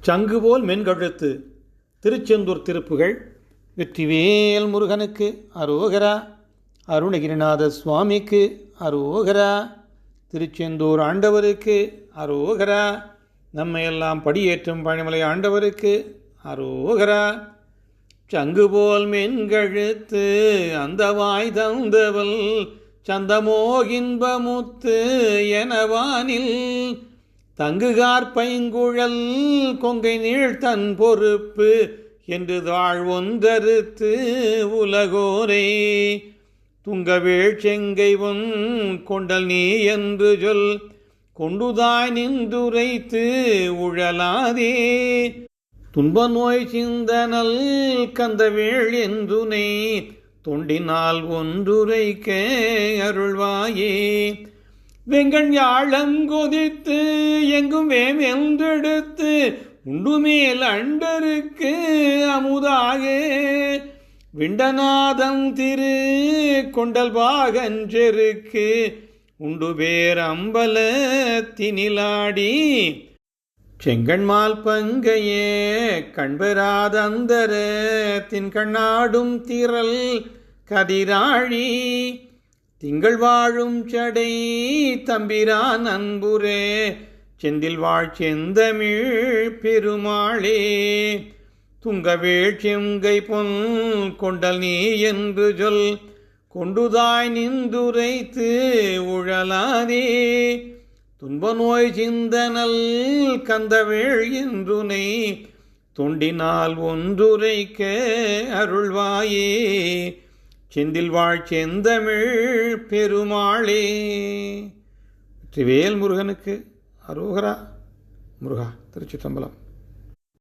சங்குபோல் மென்கழுத்து திருச்செந்தூர் திருப்புகள். வெற்றிவேல் முருகனுக்கு அரோகரா. அருணகிரிநாத சுவாமிக்கு அரோகரா. திருச்செந்தூர் ஆண்டவருக்கு அரோகரா. நம்மையெல்லாம் படியேற்றும் பழமலை ஆண்டவருக்கு அரோகரா. சங்குபோல் மென்கழுத்து அந்த வாய் தந்தவள் சந்தமோகின்பமுத்து எனவானில் தங்குகார் பைங்குழல் கொங்கை நீள் தன் பொறுப்பு என்று தாழ் ஒன்றறுத்து உலகோரே. துங்கவேள் செங்கை உன் கொண்டல் நீ என்று சொல் கொண்டுதாய் நின்றுரைத்து உழலாதே. துன்ப நோய் சிந்தனல் கந்தவேள் என்றுனை தொண்டினால் ஒன்றுரைக்க அருள்வாயே. வெங்கண் யாழங்கொதித்து எங்கும் வேம் என்றெடுத்து உண்டுமேல் அண்டருக்கு அமுதாகே. விண்டநாதம் திரு கொண்டல் பாகஞ்செருக்கு உண்டு பேர் அம்பல தினிலாடி. செங்கண்மால் பங்கையே கண்பெறாதந்தர தின் கண்ணாடும் திரள் கதிராழி. திங்கள் வாழும் சடை தம்பிரான் அன்புரே செந்தில் வாழ் செந்தமிழ் பெருமாளே. துங்கவேள் செங்கை பொன் கொண்டல் நீ என்று சொல் கொண்டுதாய் நின்றுரைத்து உழலாதே. துன்ப நோய் சிந்தனல் கந்தவேள் என்றுனை தொண்டினால் ஒன்றுரைக்க அருள்வாயே. செந்தில் வாழ் செந்தமிழ் பெருமாளே. வெற்றிவேல் முருகனுக்கு அரோகரா. முருகா திருச்சி தம்பலம்